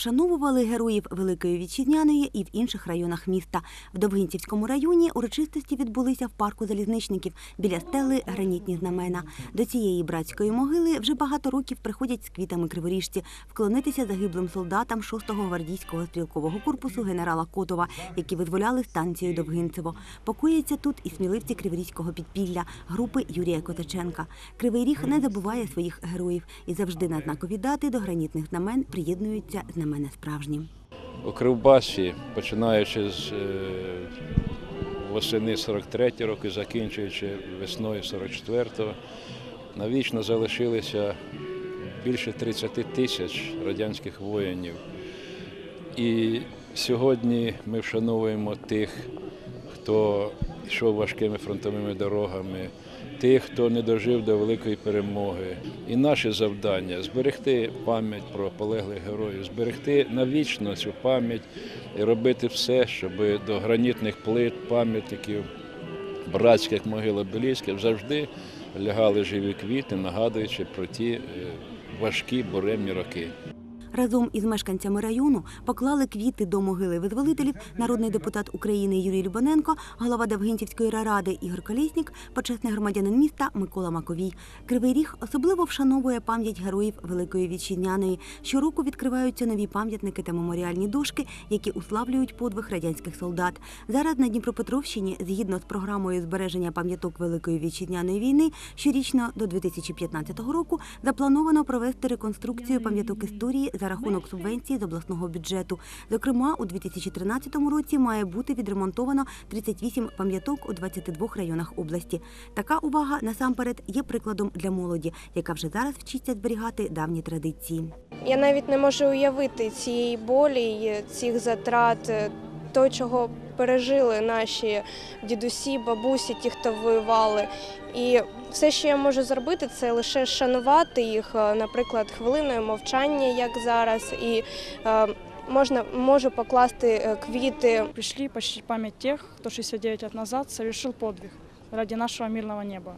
Вшановували героїв Великої Вітчизняної і в інших районах міста. В Довгинцівському районі урочистості відбулися в парку залізничників біля стели гранітні знамена. До цієї братської могили вже багато років приходять з квітами криворіжці вклонитися загиблим солдатам 6-го гвардійського стрілкового корпусу генерала Котова, які визволяли станцію Довгинцево. Покояться тут і сміливці криворізького підпілля групи Юрія Котаченка. Кривий Ріг не забуває своїх героїв і завжди на знакові дати до гранітних знамен приєднуються знамена справжні. У Кривбасі, починаючи з е, восени 43 року, закінчуючи весною 44-го, навічно залишилися більше 30 тисяч радянських воїнів. І сьогодні ми вшановуємо тих, хто йшов важкими фронтовими дорогами, тих, хто не дожив до великої перемоги. І наше завдання зберегти пам'ять про полеглих героїв, зберегти навічно цю пам'ять і робити все, щоб до гранітних плит, пам'ятників, братських могил обелісків завжди лягали живі квіти, нагадуючи про ті е, важкі буремні роки. Разом із мешканцями району поклали квіти до могили визволителів народний депутат України Юрій Любаненко, голова Довгинцівської ради Ігор Колєснік, почесний громадянин міста Микола Маковій. Кривий Ріг особливо вшановує пам'ять героїв Великої Вітчизняної. Щороку відкриваються нові пам'ятники та меморіальні дошки, які уславлюють подвиг радянських солдат. Зараз на Дніпропетровщині, згідно з програмою збереження пам'яток Великої Вітчизняної війни, щорічно до 2015 року заплановано провести реконструкцію пам'яток історії за рахунок субвенції з обласного бюджету. Зокрема, у 2013 році має бути відремонтовано 38 пам'яток у 22 районах області. Така увага насамперед є прикладом для молоді, яка вже зараз вчиться зберігати давні традиції. Я навіть не можу уявити цієї болі, цих затрат, то, чого пережили наші дідусі, бабусі, ті, хто воювали. І все, що я можу зробити, це лише шанувати їх, е, наприклад, хвилиною мовчання, як зараз, і е, можна можу покласти е, квіти Пришли почтить память тех, кто 69 лет назад совершил подвиг ради нашего мирного неба.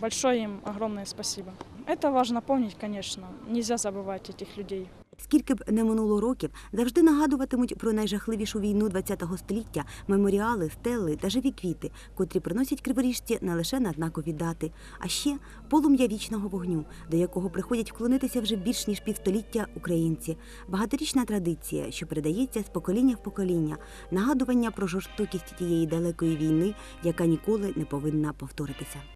Большое им огромное спасибо. Это важно помнить, конечно. Нельзя забывать этих людей. Скільки б не минуло років, завжди нагадуватимуть про найжахливішу війну ХХ століття, меморіали, стели та живі квіти, котрі приносять криворіжці не лише на знакові дати, а ще полум'я вічного вогню, до якого приходять вклонитися вже більш ніж півстоліття українці. Багаторічна традиція, що передається з покоління в покоління, нагадування про жорстокість тієї далекої війни, яка ніколи не повинна повторитися.